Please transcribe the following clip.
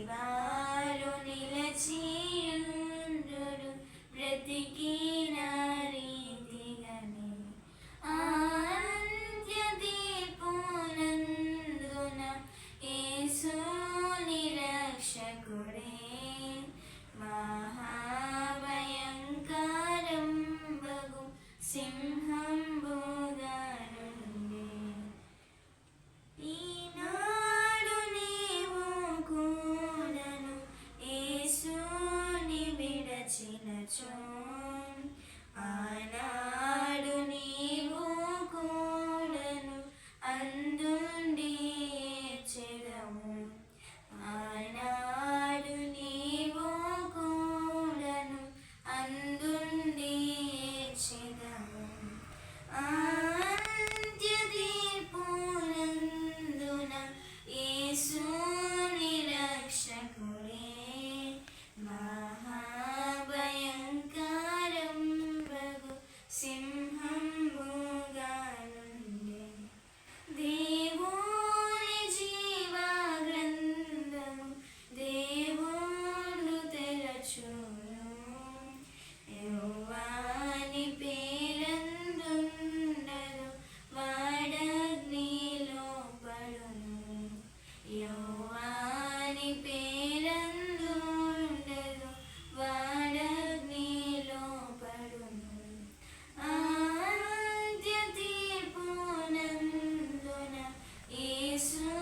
ദിവാലു നിലച്ചിയുണ്ടൊരു പ്രതികീനീതികളെ ആദ്യദീപോനന്ദുന യേശു നിരക്ഷകുടേ. മഹാഭയങ്കരം ബഹു സിംഹ Jason